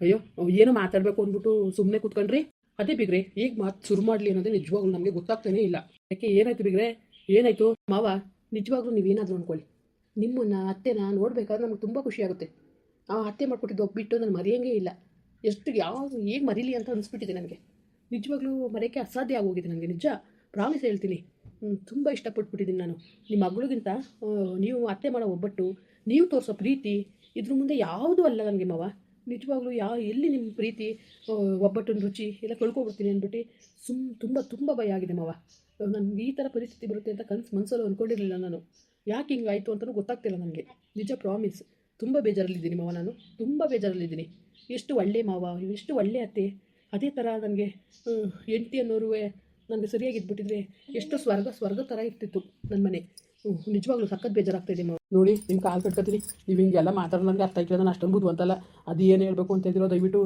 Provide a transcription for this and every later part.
ಅಯ್ಯೋ ಏನೋ ಮಾತಾಡಬೇಕು ಅಂದ್ಬಿಟ್ಟು ಸುಮ್ಮನೆ ಕೂತ್ಕೊಂಡ್ರಿ? ಅದೇ ಬಿಗ್ರೆ, ಈಗ ಮಾತು ಶುರು ಮಾಡಲಿ ಅನ್ನೋದೇ ನಿಜವಾಗ್ಲೂ ನಮಗೆ ಗೊತ್ತಾಗ್ತಾನೇ ಇಲ್ಲ. ಯಾಕೆ, ಏನಾಯ್ತು ಬಿಗ್ರೆ? ಏನಾಯ್ತು? ಮಾವ, ನಿಜವಾಗ್ಲೂ ನೀವೇನಾದರೂ ಅನ್ಕೊಳ್ಳಿ. ನಿಮ್ಮನ್ನ, ಅತ್ತೆನ ನೋಡ್ಬೇಕಾದ್ರೆ ನಮ್ಗೆ ತುಂಬ ಖುಷಿ ಆಗುತ್ತೆ. ಆ ಅತ್ತೆ ಮಾಡ್ಕೊಟ್ಟಿದ್ದು ಒಪ್ಪಿಟ್ಟು ನಾನು ಮರೆಯೋಂಗೇ ಇಲ್ಲ. ಎಷ್ಟು ಯಾವುದು ಹೇಗೆ ಮರೀಲಿ ಅಂತ ಅನಿಸ್ಬಿಟ್ಟಿದೆ ನನಗೆ. ನಿಜವಾಗ್ಲೂ ಮರೆಯೋಕ್ಕೆ ಅಸಾಧ್ಯ ಆಗೋಗಿದೆ ನನಗೆ ನಿಜ? ಪ್ರಾಮಿಸ್ ಹೇಳ್ತೀನಿ. ತುಂಬ ಇಷ್ಟಪಟ್ಬಿಟ್ಟಿದ್ದೀನಿ ನಾನು. ನಿಮ್ಮ ಮಗಳಿಗಿಂತ ನೀವು ಅತ್ತೆ ಮಾಡೋ ಒಬ್ಬಟ್ಟು, ನೀವು ತೋರಿಸೋ ಪ್ರೀತಿ, ಇದ್ರ ಮುಂದೆ ಯಾವುದೂ ಅಲ್ಲ ನನಗೆ ಮಾವ. ನಿಜವಾಗ್ಲೂ ಯಾವ ಎಲ್ಲಿ ನಿಮ್ಮ ಪ್ರೀತಿ? ಒಬ್ಬಟ್ಟಿನ ರುಚಿ ಎಲ್ಲ ಕಳ್ಕೊಬಿಡ್ತೀನಿ ಅಂದ್ಬಿಟ್ಟು ಸುಮ್ ತುಂಬ ತುಂಬ ಭಯ ಆಗಿದೆ ಮಾವ. ನನಗೆ ಈ ಥರ ಪರಿಸ್ಥಿತಿ ಬರುತ್ತೆ ಅಂತ ಕನಸು ಮನಸ್ಸಲ್ಲೂ ಅಂದ್ಕೊಂಡಿರಲಿಲ್ಲ ನಾನು. ಯಾಕೆ ಹಿಂಗಾಯಿತು ಅಂತಲೂ ಗೊತ್ತಾಗ್ತಿಲ್ಲ ನನಗೆ. ನಿಜ ಪ್ರಾಮಿಸ್ ತುಂಬ ಬೇಜಾರಲ್ಲಿದ್ದೀನಿ ಮಾವ ನಾನು. ತುಂಬ ಬೇಜಾರಲ್ಲಿದ್ದೀನಿ. ಎಷ್ಟು ಒಳ್ಳೆ ಮಾವ, ಎಷ್ಟು ಒಳ್ಳೆ ಅತ್ತೆ. ಅದೇ ಥರ ನನಗೆ ಹೆಂಡತಿ ಅನ್ನೋರು ನನಗೆ ಸರಿಯಾಗಿದ್ಬಿಟ್ಟಿದ್ರೆ ಎಷ್ಟು ಸ್ವರ್ಗ ಸ್ವರ್ಗ ಥರ ಇರ್ತಿತ್ತು ನನ್ನ ಮನೆ. ನಿಜವಾಗ್ಲೂ ಸಖತ್ ಬೇಜಾರಾಗ್ತಾ ಇದೆ ಮಾವ ನೋಡಿ ನಿಮ್ಮ ಕಾಲು ಕಟ್ಕೊತೀನಿ. ನೀವು ಹಿಂಗೆಲ್ಲ ಮಾತಾಡೋ ನನಗೆ ಅರ್ಥ ಆಯ್ತಿಲ್ಲ ನಾನು ಅಷ್ಟೊಂದು ಬುದ್ಧಿವಂತಲ್ಲ ಅದು ಏನು ಹೇಳಬೇಕು ಅಂತ ಇದ್ದೀರೋ ದಯವಿಟ್ಟು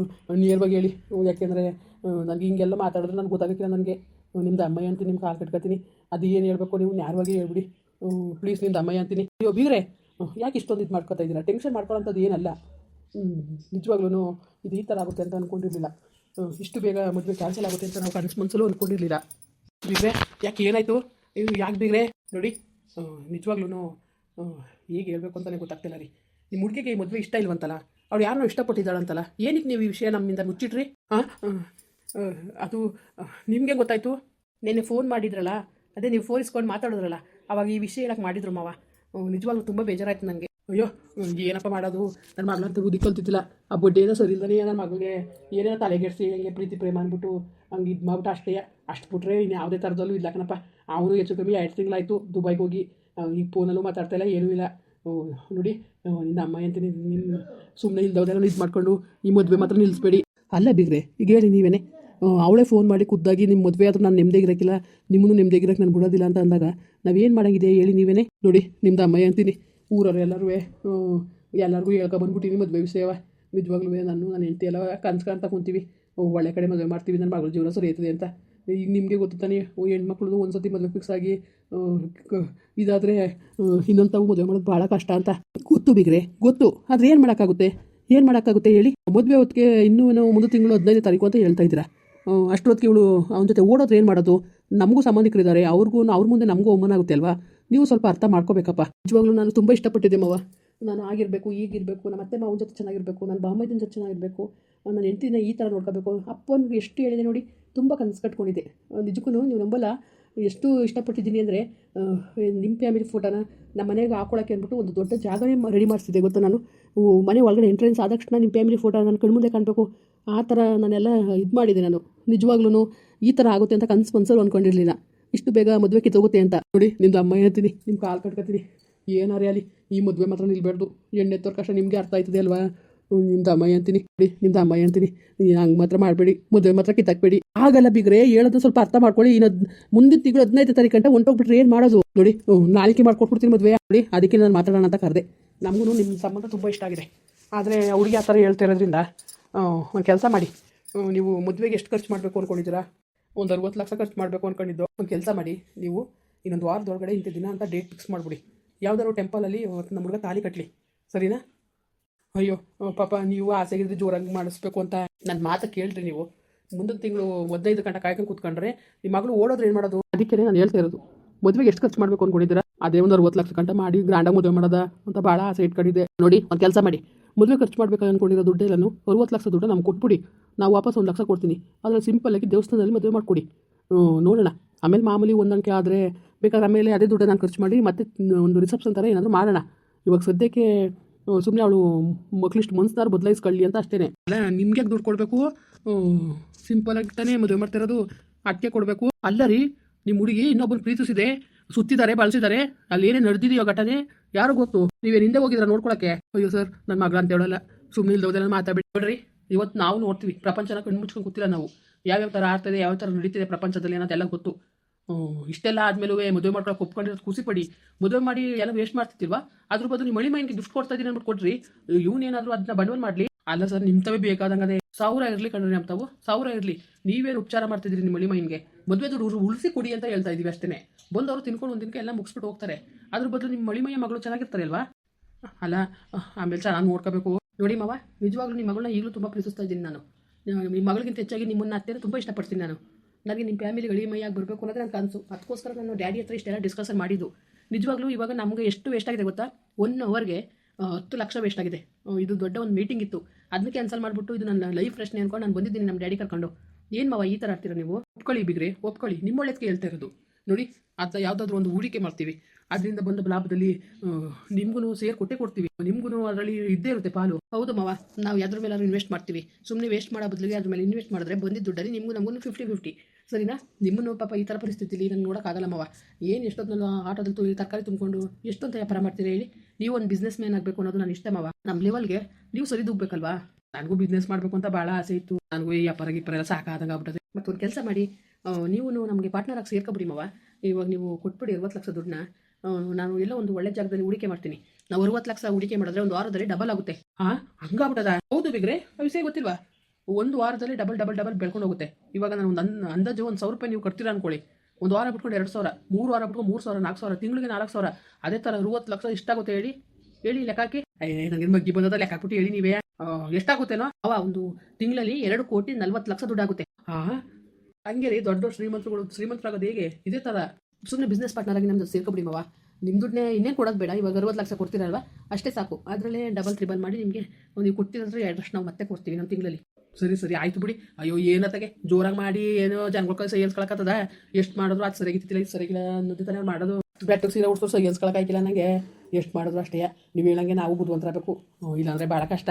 ನೇರವಾಗಿ ಹೇಳಿ. ಯಾಕೆಂದರೆ ನನಗೆ ಹಿಂಗೆಲ್ಲ ಮಾತಾಡಿದ್ರೆ ನನಗೆ ಗೊತ್ತಾಗಕ್ಕಿಲ್ಲ ನನಗೆ ನಿಮ್ದು ಅಮ್ಮಯ್ಯ ಅಂತ ನಿಮ್ಮ ಕಾಲು ಕಟ್ಕೊತೀನಿ. ಅದು ಏನು ಹೇಳಬೇಕು ನೀವು ನ್ಯಾಯವಾಗಿ ಹೇಳ್ಬಿಡಿ. ಪ್ಲೀಸ್ ನಿಮ್ದು ಅಮ್ಮಯ್ಯ ಅಂತೀನಿ. ಅಯ್ಯೋ, ಬೀಗ್ರೆ ಯಾಕೆ ಇಷ್ಟೊಂದು ಇದು ಮಾಡ್ಕೊತಾ ಇದ್ದೀರಾ? ಟೆನ್ಷನ್ ಮಾಡ್ಕೊಳ್ಳೋಂಥದ್ದು ಏನಲ್ಲ. ನಿಜವಾಗ್ಲೂ ಇದು ಈ ಥರ ಆಗುತ್ತೆ ಅಂತ ಅಂದ್ಕೊಂಡಿರಲಿಲ್ಲ ಇಷ್ಟು ಬೇಗ ಮದುವೆ ಕ್ಯಾನ್ಸಲ್ ಆಗುತ್ತೆ ಅಂತ ನಾವು ಕನಸು ಮನಸ್ಸಲ್ಲೂ ಅಂದ್ಕೊಂಡಿರಲಿಲ್ಲ ಬೀಗ್ರೆ, ಯಾಕೆ ಏನಾಯಿತು? ಯಾಕೆ ಬೀಗ್ರೆ? ನೋಡಿ. ನಿಜವಾಗ್ಲೂ ಹೇಗೆ ಹೇಳ್ಬೇಕು ಅಂತಲೇ ಗೊತ್ತಾಗ್ತಿಲ್ಲ ರೀ. ನಿಮ್ಮ ಹುಡುಗಿಗೆ ಮದುವೆ ಇಷ್ಟ ಇಲ್ವಂತಲ್ಲ? ಅವ್ಳು ಯಾರನ್ನೋ ಇಷ್ಟಪಟ್ಟಿದ್ದಾಳಂತಲ್ಲ? ಏನಕ್ಕೆ ನೀವು ಈ ವಿಷಯ ನಮ್ಮಿಂದ ಮುಚ್ಚಿಟ್ರಿ? ಹಾಂ ಅದು ನಿಮಗೆ ಗೊತ್ತಾಯಿತು? ನೆನ್ನೆ ಫೋನ್ ಮಾಡಿದ್ರಲ್ಲ? ಅದೇ ನೀವು ಫೋನ್ ಇಸ್ಕೊಂಡು ಮಾತಾಡಿದ್ರಲ್ಲ? ಅವಾಗ ಈ ವಿಷಯ ಹೇಳಕ್ಕೆ ಮಾಡಿದ್ರು ಮಾವ. ನಿಜವಾಗ್ಲೂ ತುಂಬ ಬೇಜಾರಾಯ್ತು ನನಗೆ ಅಯ್ಯೋ ಏನಪ್ಪ ಮಾಡೋದು? ನನ್ನ ಮಗಳಂತ ಬುದ್ಧಿ ಕಲ್ತಿದ್ದಿಲ್ಲ ಆ ಬಡ್ಡಿ ಏನೋ ಸರಿ ಇಲ್ದೇ ನನ್ನ ಮಗಳಿಗೆ ಏನೇನೋ ತಲೆಗೆಡ್ಸಿ ಹಂಗೆ ಪ್ರೀತಿ ಪ್ರೇಮ ಅಂದ್ಬಿಟ್ಟು ಹಂಗೆ ಇದು ಮಾಡ್ಬಿಟ್ಟು ಅಷ್ಟೇ, ಅಷ್ಟು ಬಿಟ್ರೆ ಇನ್ನು ಯಾವುದೇ ಥರದಲ್ಲೂ ಇಲ್ಲ ಕಣಪ್ಪ. ಅವನು ಹೆಚ್ಚು ಕಮ್ಮಿ ಎರಡು ತಿಂಗಳಾಯಿತು ದುಬೈಗೆ ಹೋಗಿ. ಈ ಫೋನಲ್ಲೂ ಮಾತಾಡ್ತಾ ಇಲ್ಲ, ಏನೂ ಇಲ್ಲ. ನೋಡಿ ನಿನ್ನ ಅಮ್ಮ ಅಂತೀನಿ ನಿಮ್ಮ ಸುಮ್ಮನೆ ಇಲ್ದವ್ದೆಲ್ಲ ಇದು ಮಾಡ್ಕೊಂಡು ಈ ಮದುವೆ ಮಾತ್ರ ನಿಲ್ಲಿಸ್ಬೇಡಿ ಅಲ್ಲ ಬಿಗ್ರೆ, ಈಗ ಹೇಳಿ ನೀವೇನೆ. ಅವಳೇ ಫೋನ್ ಮಾಡಿ ಖುದ್ದಾಗಿ ನಿಮ್ಮ ಮದುವೆ ಆದರೂ ನಾನು ನೆಮ್ಮದಿಗಿರಕ್ಕಿಲ್ಲ ನಿಮ್ಮನ್ನು ನೆಮ್ಮದಿಗಿರಕ್ಕೆ ನಾನು ಬಿಡೋದಿಲ್ಲ ಅಂತ ಅಂದಾಗ ನಾವೇನು ಮಾಡೋಂಗಿದೆ ಹೇಳಿ ನೀವೇನೆ. ನೋಡಿ, ನಿಮ್ದು ಅಮ್ಮ ಅಂತೀನಿ ಊರವ್ರು ಎಲ್ಲರೂ ಎಲ್ಲರಿಗೂ ಹೇಳ್ಕೊಬಂದ್ಬಿಟ್ಟಿನಿ ಮದುವೆ ವಿಷಯವ. ನಿಜವಾಗ್ಲೂ ನಾನು ನನ್ನ ಹೆಂಡತಿ ಎಲ್ಲ ಕನ್ಸು ಕಾಣ್ತಾ ಕುಂತೀವಿ. ಒಳ್ಳೆ ಕಡೆ ಮದುವೆ ಮಾಡ್ತೀವಿ ನನ್ನ ಮಗಳ ಜೀವನ ಸರಿ ಆಯ್ತದೆ ಅಂತ. ಈಗ ನಿಮಗೆ ಗೊತ್ತು ತಾನೇ ಓ, ಹೆಣ್ಮಕ್ಳದ್ದು ಒಂದು ಸತಿ ಮದುವೆ ಫಿಕ್ಸ್ ಆಗಿ ಇದಾದರೆ ಇನ್ನೊಂದು ಮದುವೆ ಮಾಡೋದು ಭಾಳ ಕಷ್ಟ ಅಂತ. ಗೊತ್ತು ಬಿಗ್ರೆ ಗೊತ್ತು. ಆದರೆ ಏನು ಮಾಡೋಕ್ಕಾಗುತ್ತೆ? ಏನು ಮಾಡೋಕ್ಕಾಗುತ್ತೆ ಹೇಳಿ? ಮದುವೆ ಹೊತ್ತಿಗೆ ಇನ್ನೂ ನಾವು ಮುಂದೆ ತಿಂಗಳು ಹದಿನೈದು ತಾರೀಕು ಅಂತ ಹೇಳ್ತಾ ಇದ್ದೀರಾ? ಅಷ್ಟೊತ್ತಿಗೆ ಇವಳು ಅವನ ಜೊತೆ ಓಡೋದ್ರೆ ಏನು ಮಾಡೋದು? ನಮಗೂ ಸಂಬಂಧಿಕರಿದ್ದಾರೆ ಅವ್ರಿಗೂ ಅವ್ರ ಮುಂದೆ ನಮಗೂ ಅವಮಾನ ಆಗುತ್ತೆ ಅಲ್ವಾ? ನೀವು ಸ್ವಲ್ಪ ಅರ್ಥ ಮಾಡ್ಕೋಬೇಕಪ್ಪ. ನಿಜವಾಗ್ಲೂ ನಾನು ತುಂಬ ಇಷ್ಟಪಟ್ಟಿದ್ದೆ ಮಾವ. ನಾನು ಆಗಿರಬೇಕು, ಈಗಿರಬೇಕು, ನಮ್ಮ ಅತ್ತೆ ಮಾವನ ಜೊತೆ ಚೆನ್ನಾಗಿರಬೇಕು, ನನ್ನ ಬಾಮೈದನ ಜೊತೆ ಚೆನ್ನಾಗಿರಬೇಕು, ನನ್ನ ಹೆಂಡತಿನ ಈ ಥರ ನೋಡ್ಕೋಬೇಕು. ಅಪ್ಪನಿಗೆ ಎಷ್ಟು ಹೇಳಿದೆ ನೋಡಿ ತುಂಬ ಕನಸು ಕಟ್ಕೊಂಡಿದ್ದೆ. ನಿಜಕ್ಕೂ ನೀವು ನಂಬಲ್ಲ, ಎಷ್ಟು ಇಷ್ಟಪಟ್ಟಿದ್ದೀನಿ ಅಂದರೆ ನಿಮ್ಮ ಫ್ಯಾಮಿಲಿ ಫೋಟೋನ ನಮ್ಮ ಮನೆಗೆ ಹಾಕೊಳ್ಳೋಕ್ಕೆ ಅಂದ್ಬಿಟ್ಟು ಒಂದು ದೊಡ್ಡ ಜಾಗನೇ ರೆಡಿ ಮಾಡಿಸಿದ್ದೆ ಗೊತ್ತಾ ನಾನು. ಮನೆ ಒಳಗಡೆ ಎಂಟ್ರೆನ್ಸ್ ಆದ ತಕ್ಷಣ ನಿಮ್ಮ ಫ್ಯಾಮಿಲಿ ಫೋಟೋ ನನ್ನ ಕಣ್ಮುಂದೆ ಕಾಣಬೇಕು. ಆ ಥರ ನಾನೆಲ್ಲ ಇದು ಮಾಡಿದೆ ನಾನು. ನಿಜವಾಗ್ಲೂ ಈ ಥರ ಆಗುತ್ತೆ ಅಂತ ಕನಸು ಮನಸ್ಸಲ್ಲಿ ಅಂದ್ಕೊಂಡಿರಲಿಲ್ಲ ಇಷ್ಟು ಬೇಗ ಮದುವೆ ಕಿತ್ತೋಗುತ್ತೆ ಅಂತ. ನೋಡಿ ನಿಮ್ದು ಅಮ್ಮ ಹೇಳ್ತೀನಿ ನಿಮ್ಮ ಕಾಲು ಕಟ್ಕೊತೀನಿ. ಏನಾರೇ ಅಲ್ಲಿ ಈ ಮದುವೆ ಮಾತ್ರ ನಿಲ್ಬಾರ್ದು. ಎಣ್ಣೆ ಎತ್ತೋರ್ ಕಷ್ಟ ನಿಮಗೆ ಅರ್ಥ ಆಯ್ತದೆ ಅಲ್ವಾ? ನಿಮ್ದು ಅಮ್ಮ ಅಂತೀನಿ ನೋಡಿ ನಿಮ್ದು ಅಮ್ಮ ಅಂತೀನಿ ಹಂಗೆ ಮಾತ್ರ ಮಾಡಬೇಡಿ, ಮದುವೆ ಮಾತ್ರ ಕಿತ್ತಾಕ್ಬೇಡಿ. ಆಗಲ್ಲ ಬಿಗ್ರೆ ಹೇಳೋದು ಸ್ವಲ್ಪ ಅರ್ಥ ಮಾಡ್ಕೊಳ್ಳಿ. ಇನ್ನು ಹದ್- ಮುಂದಿನ ತಿಂಗಳು ಹದಿನೈದು ತಾರೀಕು ಗಂಟೆ ಹೊಂಟೋಗ್ಬಿಟ್ರೆ ಏನು ಮಾಡೋದು? ನೋಡಿ ನಾಲ್ಕೆ ಮಾಡ್ಕೊಟ್ಬಿಡ್ತೀನಿ ಮದುವೆ. ನೋಡಿ, ಅದಕ್ಕೆ ನಾನು ಮಾತಾಡೋಣ ಅಂತ ಕರೆದೆ. ನಮಗೂ ನಿಮ್ಮ ಸಂಬಂಧ ತುಂಬ ಇಷ್ಟ ಆಗಿದೆ. ಆದರೆ ಹುಡುಗಿ ಆ ಥರ ಹೇಳ್ತಿರೋದ್ರಿಂದ ಒಂದು ಕೆಲಸ ಮಾಡಿ. ನೀವು ಮದುವೆಗೆ ಎಷ್ಟು ಖರ್ಚು ಮಾಡಬೇಕು ಅಂದ್ಕೊಂಡಿದ್ದೀರಾ ಒಂದು ಅರವತ್ತು ಲಕ್ಷ ಖರ್ಚು ಮಾಡಬೇಕು ಅಂದ್ಕೊಂಡಿದ್ದು ಒಂದು ಕೆಲಸ ಮಾಡಿ, ನೀವು ಇನ್ನೊಂದು ವಾರದೊಳಗಡೆ ಇಂಥ ದಿನ ಅಂತ ಡೇಟ್ ಫಿಕ್ಸ್ ಮಾಡಿಬಿಡಿ. ಯಾವ್ದಾದ್ರು ಟೆಂಪಲಲ್ಲಿ ನಮ್ಮ ಹುಡುಗ ತಾಲಿ ಕಟ್ಟಲಿ ಸರಿನಾ? ಅಯ್ಯೋ ಪಾಪ ನೀವು ಆಸೆಗಿದ್ರೆ ಜೋರಾಗಿ ಮಾಡಿಸ್ಬೇಕು ಅಂತ. ನನ್ನ ಮಾತು ಕೇಳ್ರಿ ನೀವು. ಮುಂದಿನ ತಿಂಗಳು ಒದ್ದೈದು ಗಂಟೆ ಕಾಯ್ಕೊಂಡು ಕೂತ್ಕೊಂಡ್ರೆ ನಿಮ್ಮ ಮಗಳು ಓಡೋದ್ರೆ ಏನು ಮಾಡೋದು? ಅದಕ್ಕೆ ನಾನು ಹೇಳ್ತಾ ಇರೋದು. ಮದುವೆಗೆ ಎಷ್ಟು ಖರ್ಚು ಮಾಡಬೇಕು ಅಂದ್ಕೊಂಡಿದ್ದೀರಾ ಅದೇ ಒಂದು ಅರವತ್ತು ಲಕ್ಷ ಗಂಟೆ ಮಾಡಿ ಗ್ರ್ಯಾಂಡಾಗಿ ಮದುವೆ ಮಾಡೋದ ಅಂತ ಭಾಳ ಆಸೆ ಇಟ್ಕೊಂಡಿದ್ದೆ. ನೋಡಿ, ಒಂದು ಕೆಲಸ ಮಾಡಿ. ಮದುವೆ ಖರ್ಚು ಮಾಡ್ಬೇಕು ಅಂದ್ಕೊಂಡಿರೋ ದುಡ್ಡೆಲ್ಲನು ಅರುವತ್ತು ಲಕ್ಷ ದುಡ್ಡು ನಮ್ಗೆ ಕೊಟ್ಬಿಡಿ. ನಾವು ವಾಪಸ್ ಒಂದು ಲಕ್ಷ ಕೊಡ್ತೀನಿ. ಆದರೆ ಸಿಂಪಲ್ಲಾಗಿ ದೇವಸ್ಥಾನದಲ್ಲಿ ಮದುವೆ ಮಾಡಿಕೊಡಿ. ನೋಡೋಣ. ಆಮೇಲೆ ಮಾಮೂಲಿ ಹೊಂದಾಣಿಕೆ ಆದರೆ ಬೇಕಾದ್ರೆ ಆಮೇಲೆ ಅದೇ ದುಡ್ಡು ನಾನು ಖರ್ಚು ಮಾಡಿ ಮತ್ತೆ ಒಂದು ರಿಸೆಪ್ಷನ್ ಥರ ಏನಾದರೂ ಮಾಡೋಣ. ಇವಾಗ ಸದ್ಯಕ್ಕೆ ಸುಮ್ಮನೆ ಅವಳು ಮಕ್ಕಳಿಷ್ಟು ಮನಸ್ಸಾರು ಬದಲಾಯಿಸ್ಕೊಳ್ಳಿ ಅಂತ ಅಷ್ಟೇ ಅಲ್ಲ, ನಿಮ್ಗೆ ದುಡ್ಡು ಕೊಡಬೇಕು? ಸಿಂಪಲಾಗಿ ತಾನೇ ಮದುವೆ ಮಾಡ್ತಿರೋದು ಅಟ್ಟೆ ಕೊಡಬೇಕು. ಅಲ್ಲ ರೀ ನಿಮ್ಮ ಹುಡುಗಿ ಇನ್ನೊಬ್ಬರು ಪ್ರೀತಿಸಿದೆ, ಸುತ್ತಿದ್ದಾರೆ, ಬಳಸಿದ್ದಾರೆ. ಅಲ್ಲಿ ಏನೇ ನಡೆದಿದೆಯೋ ಘಟನೆ? ಯಾರು ಗೊತ್ತು? ನೀವೇನು ಹಿಂದೆ ಹೋಗಿದ್ರೆ ನೋಡ್ಕೊಳಕ್ಕೆ? ಅಯ್ಯೋ ಸರ್ ನನ್ನ ಮಗ ಅಂತ ಹೇಳಲ್ಲ. ಸುಮ್ಮನೆ ಇಲ್ದೋದೆಲ್ಲ ಮಾತಾಡ್ಬಿಡಿ ನೋಡ್ರಿ ಇವತ್ತು ನಾವು ನೋಡ್ತೀವಿ. ಪ್ರಪಂಚನ ಕಣ್ಣು ಮುಚ್ಕೊಂಡು ಕೂತಿಲ್ಲ ನಾವು. ಯಾವ್ಯಾವ ಥರ ಆಗ್ತದೆ, ಯಾವ ಥರ ನಡೀತಿದೆ ಪ್ರಪಂಚದಲ್ಲಿ ಅನ್ನೋದೆಲ್ಲ ಗೊತ್ತು. ಇಷ್ಟೆಲ್ಲ ಆದ್ಮೇಲೂ ಮದುವೆ ಮಾಡ್ಕೊಳಕ್ಕೆ ಒಪ್ಕೊಂಡಿರೋದು ಖುಷಿ ಪಡಿ. ಮದುವೆ ಮಾಡಿ ಎಲ್ಲ ವೇಸ್ಟ್ ಮಾಡ್ತಿರ್ತಿಲ್ವಾ? ಅದ್ರ ಬದಲು ನೀವು ಮಳಿ ಮೈನ್ಗೆ ಗಿಫ್ಟ್ ಕೊಡ್ತಾ ಇದ್ದೀನಿ ಅಂದ್ಬಿಟ್ಟು ಕೊಡ್ರಿ. ಇವನೇನಾದರೂ ಅದನ್ನ ಬಂಡವಾಳ ಮಾಡಲಿ. ಅಲ್ಲ ಸರ್ ನಿಮ್ಮ ತವೇ ಅದೇ. ಸಾವಿರ ಇರಲಿ ಕಣ್ರಿ ನಮ್ಮ ತಾವು ಸಾವಿರ ಇರಲಿ. ನೀವೇನು ಉಪಚಾರ ಮಾಡ್ತಿದ್ರಿ ನಿಮ್ಮ ಮೈನ್ಗೆ ಮದುವೆ ದುಡ್ಡು ಉಳಿಸಿ ಕೊಡಿ ಅಂತ ಹೇಳ್ತಾ ಇದೀವಿ ಅಷ್ಟೇ ಬಂದವರು ತಿನ್ಕೊಂಡು ಒಂದು ದಿನಕ್ಕೆ ಎಲ್ಲ ಮುಗಿಸ್ಬಿಟ್ಟು ಹೋಗ್ತಾರೆ. ಅದ್ರ ಬದಲು ನಿಮ್ಮ ಮಳಿ ಮೈಯ ಮಗಳು ಚೆನ್ನಾಗಿರ್ತಾರೆ ಅಲ್ವಾ? ಅಲ್ಲ, ಆಮೇಲೆ ಚೆನ್ನಾಗಿ ನೋಡ್ಕೋಬೇಕು. ನೋಡಿ ಮಾವ, ನಿಜವಾಗ್ಲೂ ನಿಮ್ಮ ಮಗಳನ್ನ ಈಗಲೂ ತುಂಬ ಪ್ರೀತಿಸ್ತಾ ಇದ್ದೀನಿ ನಾನು. ನಿಮ್ಮ ಮಗಳಿಗಿಂತ ಹೆಚ್ಚಾಗಿ ನಿಮ್ಮನ್ನ ಅತ್ತೆನ ತುಂಬ ಇಷ್ಟಪಡ್ತೀನಿ ನಾನು. ನನಗೆ ನಿಮ್ಮ ಫ್ಯಾಮಿಲಿ ಮೈಯಾಗಿ ಬರಬೇಕು ಅನ್ನೋದು ನನ್ನ ಕನಸು ಅದಕ್ಕೋಸ್ಕರ ನಾನು ಡ್ಯಾಡಿ ಹತ್ರ ಇಷ್ಟೆಲ್ಲ ಡಿಸ್ಕಷನ್ ಮಾಡಿದ್ದು. ನಿಜವಾಗ್ಲೂ ಇವಾಗ ನಮಗೆ ಎಷ್ಟು ವೇಸ್ಟ್ ಆಗಿದೆ ಗೊತ್ತಾ? ಒನ್ ಅವರ್ಗೆ ಹತ್ತು ಲಕ್ಷ ವೇಸ್ಟ್ ಆಗಿದೆ. ಇದು ದೊಡ್ಡ ಒಂದು ಮೀಟಿಂಗ್ ಇತ್ತು. ಅದನ್ನ ಕ್ಯಾನ್ಸಲ್ ಮಾಡಿಬಿಟ್ಟು ಇದು ನನ್ನ ಲೈಫ್ ಪ್ರಶ್ನೆ ಅನ್ಕೊಂಡು ನಾನು ಬಂದಿದ್ದೀನಿ ನಮ್ಮ ಡ್ಯಾಡಿ ಕರ್ಕೊಂಡು. ಏನು ಮಾವ ಈ ಥರ ಆಡ್ತೀರಾ ನೀವು? ಒಪ್ಕೊಳ್ಳಿ ಬಿಗ್ರೆ, ಒಪ್ಕೊಳ್ಳಿ. ನಿಮ್ಮ ಒಳ್ಳೆದಕ್ಕೆ ಹೇಳ್ತಾ ಇರೋದು. ನೋಡಿ ಅದು ಯಾವುದಾದ್ರೂ ಒಂದು ಹೂಡಿಕೆ ಮಾಡ್ತೀವಿ. ಅದರಿಂದ ಬಂದ ಲಾಭದಲ್ಲಿ ನಿಮ್ಗೂ ಸೇರ್ ಕೊಟ್ಟೆ ಕೊಡ್ತೀವಿ. ನಿಮ್ಗೂ ಅದರಲ್ಲಿ ಇದ್ದೇ ಇರುತ್ತೆ ಪಾಲು. ಹೌದು ಮಾವ, ನಾವು ಯಾವ್ದ್ರ ಮೇಲೆ ಇನ್ವೆಸ್ಟ್ ಮಾಡ್ತೀವಿ. ಸುಮ್ಮನೆ ವೇಸ್ಟ್ ಮಾಡೋ ಬದಲಿಗೆ ಅದ್ರ ಮೇಲೆ ಇನ್ವೆಸ್ಟ್ ಮಾಡಿದ್ರೆ ಬಂದಿದ್ದ ದುಡ್ಡಲ್ಲಿ ನಿಮ್ಗೂ ನಮಗೂ ಫಿಫ್ಟಿ ಫಿಫ್ಟಿ ಸರಿನಾ? ನಿಮ್ಮನ್ನು ಪಾಪ ಈ ಥರ ಪರಿಸ್ಥಿತಿಲಿ ನಂಗೆ ನೋಡೋಕ್ಕಾಗಲ್ಲ ಮಾವ. ಏನು ಎಷ್ಟೊತ್ತಲ್ಲ ಆಟೋದಲ್ಲಿ ತರಕಾರಿ ತುಂಬಿಕೊಂಡು ಎಷ್ಟೊಂದು ವ್ಯಾಪಾರ ಮಾಡ್ತೀರಿ ಹೇಳಿ? ನೀವು ಒಂದು ಬಿಸ್ನೆಸ್ ಮ್ಯಾನ್ ಆಗಬೇಕು ಅನ್ನೋದು ನಾನು ಇಷ್ಟ ಮಾವ. ನಮ್ಮ ಲೆವೆಲ್ಗೆ ನೀವು ಸರಿದೂಗ್ಬೇಕಲ್ವಾ ನನಗೂ ಬಿಸ್ನೆಸ್ ಮಾಡಬೇಕು ಅಂತ ಭಾಳ ಆಸೆ ಇತ್ತು. ನನಗೂ ಈ ವ್ಯಾಪಾರ ಗಿಪ್ಪಾರ ಎಲ್ಲ ಸಾಕಾದಂಗೆ ಆಗ್ಬಿಟ್ಟದೆ. ಮತ್ತೊಂದು ಕೆಲಸ ಮಾಡಿ ನೀವು ನಮಗೆ ಪಾರ್ಟ್ನರ್ ಆಗಿ ಸೇರ್ಕೊಬಿಡಿ ಮಾವ. ಇವಾಗ ನೀವು ಕೊಟ್ಬಿಡಿ ಅರವತ್ತು ಲಕ್ಷ ದುಡ್ಡನ್ನ. ನಾನು ಎಲ್ಲೋ ಒಂದು ಒಳ್ಳೆ ಜಾಗದಲ್ಲಿ ಹೂಡಿಕೆ ಮಾಡ್ತೀನಿ. ನಾವು ಅರವತ್ತು ಲಕ್ಷ ಹೂಡಿಕೆ ಮಾಡಿದ್ರೆ ಒಂದು ವಾರದಲ್ಲಿ ಡಬಲ್ ಆಗುತ್ತೆ. ಹಾ ಹಂಗಾಗ್ಬಿಟ್ಟದ? ಹೌದು ಬಿಗ್ರೆ ವಿಷಯ ಗೊತ್ತಿಲ್ವಾ? ಒಂದು ವಾರದಲ್ಲಿ ಡಬಲ್ ಡಬಲ್ ಡಬಲ್ ಬೆಳ್ಕೊಂಡು ಹೋಗುತ್ತೆ. ಇವಾಗ ನಾನು ಒಂದು ಅಂದಾಜು ಒಂದು ಸಾವಿರ ರೂಪಾಯಿ ನೀವು ಕಟ್ತೀರಾ ಅನ್ಕೊಳ್ಳಿ. ಒಂದು ವಾರ ಬಿಟ್ಕೊಂಡು ಎರಡು ಸಾವಿರ, ಮೂರು ವಾರ ಬಿಟ್ಕೊಂಡು ಮೂರು ಸಾವಿರ, ನಾಲ್ಕು ಸಾವಿರ, ತಿಂಗಳಿಗೆ ನಾಲ್ಕು ಸಾವಿರ. ಅದೇ ಥರ ಅರವತ್ತು ಲಕ್ಷ ಎಷ್ಟಾಗುತ್ತೆ ಹೇಳಿ. ಹೇಳಿ ಲೆಕ್ಕಾಕಿ. ನನಗೆ ಮಗ್ಗಿ ಬಂದದ ಲೆಕ್ಕ ಹಾಕ್ಬಿಟ್ಟು ಹೇಳಿ ನೀವೇ. ಎಷ್ಟಾಗುತ್ತೇನೋ? ಅವ ಒಂದು ತಿಂಗಳಲ್ಲಿ ಎರಡು ಕೋಟಿ ನಲ್ವತ್ತು ಲಕ್ಷ ದುಡ್ಡಾಗುತ್ತೆ. ಹಾ ಹಂಗೆ ರೀ ದೊಡ್ಡ ದೊಡ್ಡ ಶ್ರೀಮಂತರುಗಳು, ಶ್ರೀಮಂತರಾಗೋದು ಹೇಗೆ? ಇದೇ ಥರ ಸುಮ್ಮನೆ ಬಿಸ್ನೆಸ್ ಪಾರ್ಟ್ನರ್ ಆಗಿ ನಮ್ದು ಸೇರ್ಕೊಬಿಡಿ ಮಾವ. ನಿಮ್ಮ ದುಡ್ಡನ್ನೇ ಇನ್ನೇ ಕೊಡೋದು ಬೇಡ, ಇವಾಗ ಅರವತ್ತು ಲಕ್ಷ ಕೊಡ್ತೀರಲ್ವಾ? ಅಷ್ಟೇ ಸಾಕು. ಅದರಲ್ಲೇ ಡಬಲ್ ತ್ರಿಬಲ್ ಮಾಡಿ ನಿಮಗೆ ನೀವು ಎರಡು ವರ್ಷ ನಾವು ಮತ್ತೆ ಕೊಡ್ತೀವಿ ನಮ್ಮ ತಿಂಗಳಲ್ಲಿ. ಸರಿ ಸರಿ, ಆಯ್ತು ಬಿಡಿ. ಅಯ್ಯೋ ಏನತ್ತಾಗೆ ಜೋರಾಗಿ ಮಾಡಿ ಏನೋ ಜನಗಳ ಕೈ ಸೈಯನ್ಸ್ಕೊಳಕತ್ತದ ಎಷ್ಟು ಮಾಡಿದ್ರು ಅದು ಸರಿಯಾಗಿತ್ತಿಲ್ಲ ಇದು ಸರಿಗಿಲ್ಲ ಅನ್ನೋದೇ ತಾನೇ ಮಾಡೋದು. ಬೆಟ್ಟಕ್ಕೆ ಸೀರೆ ಉಡ್ಸೋ ಸೈಯನ್ಸ್ಕೊಳಕಾಯ್ಕಿಲ್ಲ ನನಗೆ ಎಷ್ಟು ಮಾಡಿದ್ರು ಅಷ್ಟೇ. ನೀವು ಹೇಳಂಗೆ ನಾವು ಬುದ್ಧಿವಂತರಬೇಕು ಇಲ್ಲಾಂದ್ರೆ ಭಾಳ ಕಷ್ಟ.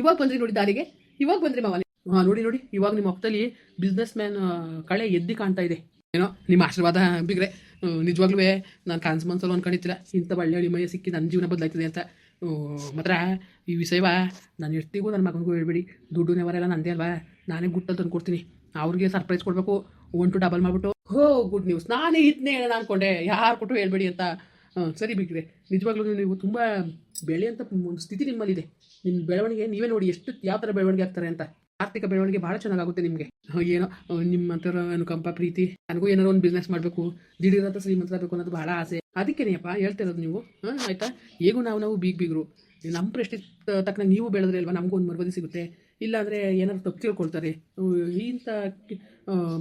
ಇವಾಗ ಬಂದ್ರಿ ನೋಡಿ ದಾರಿಗೆ. ಇವಾಗ ಬಂದ್ರಿ ಮಾವ ಹಾಂ, ನೋಡಿ ನೋಡಿ. ಇವಾಗ ನಿಮ್ಮ ಮಕ್ಕದಲ್ಲಿ ಬಿಸ್ನೆಸ್ ಮ್ಯಾನ್ ಕಳೆ ಎದ್ದಿ ಕಾಣ್ತಾ ಇದೆ. ಏನೋ ನಿಮ್ಮ ಆಶೀರ್ವಾದ ಬಿಗ್ರೆ ನಿಜವಾಗ್ಲೂ ನಾನು ಕಾನ್ಸ್ ಮನ್ಸಲ್ಲಿ ಅನ್ಕೊಂಡಿದ್ದಿಲ್ಲ. ಇಂಥ ಒಳ್ಳೆ ಮೈಯ ಸಿಕ್ಕಿ ನನ್ನ ಜೀವನ ಬದಲಾಯ್ತದೆ ಅಂತ. ಮಾತ್ರ ಈ ವಿಷಯವ ನಾನು ಎಷ್ಟಿಗೂ ನನ್ನ ಮಗನಿಗೂ ಹೇಳ್ಬೇಡಿ. ದುಡ್ಡು ನೆವರೆಲ್ಲ ನಂದೇ ಅಲ್ವಾ? ನಾನೇ ಗುಟ್ಟಲ್ಲಿ ತಂದು ಕೊಡ್ತೀನಿ. ಅವ್ರಿಗೆ ಸರ್ಪ್ರೈಸ್ ಕೊಡಬೇಕು. ಒನ್ ಟು ಡಬಲ್ ಮಾಡಿಬಿಟ್ಟು. ಹೋ, ಗುಡ್ ನ್ಯೂಸ್. ನಾನೇ ಇದನ್ನೇ ಹೇಳೋಣ ಅನ್ಕೊಂಡೆ. ಯಾರು ಕೊಟ್ಟು ಹೇಳ್ಬೇಡಿ ಅಂತ. ಸರಿ ಬಿಗ್ರೆ ನಿಜವಾಗ್ಲೂ ನೀವು ತುಂಬ ಬೆಳೆಯಂಥ ಒಂದು ಸ್ಥಿತಿ ನಿಮ್ಮಲ್ಲಿದೆ. ನಿಮ್ಮ ಬೆಳವಣಿಗೆ ನೀವೇ ನೋಡಿ ಎಷ್ಟು ಯಾವ ಥರ ಬೆಳವಣಿಗೆ ಆಗ್ತಾರೆ ಅಂತ. ಆರ್ಥಿಕ ಬೆಳವಣಿಗೆ ಭಾಳ ಚೆನ್ನಾಗುತ್ತೆ ನಿಮಗೆ. ಏನೋ ನಿಮ್ಮ ಥರ ಅನುಕಂಪ, ಪ್ರೀತಿ, ನನಗೂ ಏನಾರು ಒಂದು ಬಿಸ್ನೆಸ್ ಮಾಡಬೇಕು ದಿಢೀರಂತ ಶ್ರೀಮಂತರಾಗಬೇಕು ಅನ್ನೋದು ಬಹಳ ಆಸೆ. ಅದಕ್ಕೇನೆಯಪ್ಪ ಹೇಳ್ತಿರೋದು ನೀವು. ಹಾಂ ಆಯಿತಾ? ಹೇಗೂ ನಾವು ನಾವು ಬೀಗ್ ಬೀಗರು. ನಮ್ಮ ಪ್ರಶ್ನೆ ತಕ್ಕನ ನೀವು ಬೆಳೆದ್ರೆ ಅಲ್ವಾ, ನಮಗೂ ಒಂದು ಮರುಬದಿ ಸಿಗುತ್ತೆ. ಇಲ್ಲಾಂದರೆ ಏನಾದ್ರು ತಪ್ಪು ತಿಳ್ಕೊಳ್ತಾರೆ. ಇಂಥ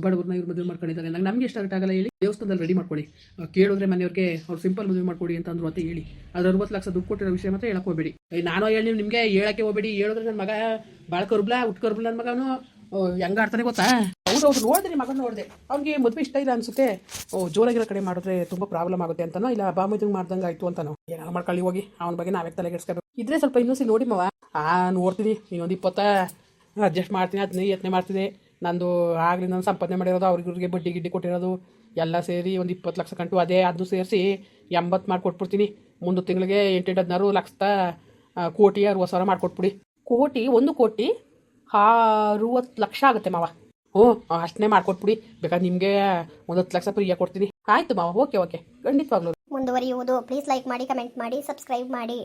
ಬಡವ್ರನ್ನ ಇವ್ರು ಮದುವೆ ಮಾಡ್ಕೊಂಡಿದ್ದಾರೆ. ನಂಗೆ ನಮಗೆ ಇಷ್ಟ ಆಗಲ್ಲ ಹೇಳಿ ದೇವಸ್ಥಾನದಲ್ಲಿ ರೆಡಿ ಮಾಡ್ಕೊಳ್ಳಿ. ಕೇಳಿದ್ರೆ ಮನೆಯವ್ರಿಗೆ ಅವ್ರು ಸಿಂಪಲ್ ಮದುವೆ ಮಾಡ್ಕೊಡಿ ಅಂತ ಅಂದ್ರು ಅಂತ ಹೇಳಿ. ಅದ್ರ ಅರವತ್ತು ಲಕ್ಷ ದುಡ್ಡು ಕೊಟ್ಟಿರೋ ವಿಷಯ ಮಾತ್ರ ಹೇಳಕ್ ಹೋಗಬೇಡಿ. ನಾನು ಹೇಳಿ ನಿಮಗೆ ಹೇಳಕ್ಕೆ ಹೋಗ್ಬೇಡಿ. ಹೇಳಿದ್ರೆ ನನ್ನ ಮಗ ಬಾಳ ಕರ್ಬ್ಲ ಹುಟ್ಟು ಕರ್ಬ್ಲ ನನ್ನ ಮಗನು ಹೆಂಗ ಆಡ್ತಾನೆ ಗೊತ್ತಾ? ಹೌದು ಅವ್ರು ನೋಡಿದೆ ಮಗನ ನೋಡಿದೆ. ಅವ್ನಿಗೆ ಮದುವೆ ಇಷ್ಟ ಇಲ್ಲ ಅನ್ಸುತ್ತೆ. ಓ, ಜೋರಾಗಿರೋ ಕಡೆ ಮಾಡಿದ್ರೆ ತುಂಬ ಪ್ರಾಬ್ಲಮ್ ಆಗುತ್ತೆ ಅಂತನೋ ಇಲ್ಲ ಬಾಮೈದಂಗೆ ಮಾಡ್ದಂಗೆ ಆಯ್ತು ಅಂತನೋ ಏನಾರು ಮಾಡ್ಕೊಳ್ಳಿ, ಹೋಗಿ. ಅವನ ಬಗ್ಗೆ ನಾವೇ ತಲೆಗೆಡ್ಸ್ಕೋಬೇಕು ಇದ್ರೆ ಸ್ವಲ್ಪ ಇನ್ನೊಂದ್ಸಿ ನೋಡಿ ಮವ. ಆ, ನೋಡ್ತೀನಿ, ಇನ್ನೊಂದು ಇಪ್ಪತ್ತ, ಅಡ್ಜಸ್ಟ್ ಮಾಡ್ತೀನಿ ಅದನ್ನ ಯತ್ನೆ ಮಾಡ್ತಿದ್ದೆ ನಂದು ಆಗಲಿ ನಾನು ಸಂಪಾದನೆ ಮಾಡಿರೋದು ಅವ್ರಿಗೆ ಇವ್ರಿಗೆ ಬಡ್ಡಿ ಗಿಡ್ಡಿ ಕೊಟ್ಟಿರೋದು ಎಲ್ಲ ಸೇರಿ ಒಂದು ಇಪ್ಪತ್ತು ಲಕ್ಷ ಕಂಟು ಅದೇ ಅದು ಸೇರಿಸಿ ಎಂಬತ್ತು ಮಾಡಿ ಕೊಟ್ಬಿಡ್ತೀನಿ. ಮುಂದೆ ತಿಂಗಳಿಗೆ ಎಂಟೆಂಟು ಹದಿನಾರು ಲಕ್ಷದ ಕೋಟಿ ಅರುವತ್ತು ಸಾವಿರ ಮಾಡಿಕೊಟ್ಬಿಡಿ. ಕೋಟಿ? ಒಂದು ಕೋಟಿ? ಅರುವತ್ತು ಲಕ್ಷ ಆಗುತ್ತೆ ಮಾವ. ಹ್ಞೂ ಅಷ್ಟನ್ನೇ ಮಾಡಿಕೊಟ್ಬಿಡಿ. ಬೇಕಾದ್ರೆ ನಿಮಗೆ ಒಂದು ಹತ್ತು ಲಕ್ಷ ಫ್ರೀಯಾಗಿ ಕೊಡ್ತೀನಿ. ಆಯಿತು ಮಾವ ಓಕೆ ಓಕೆ. ಖಂಡಿತವಾಗ್ಲೂ. ಮುಂದುವರಿಯುವುದು. ಪ್ಲೀಸ್ ಲೈಕ್ ಮಾಡಿ ಕಮೆಂಟ್ ಮಾಡಿ ಸಬ್ಸ್ಕ್ರೈಬ್ ಮಾಡಿ.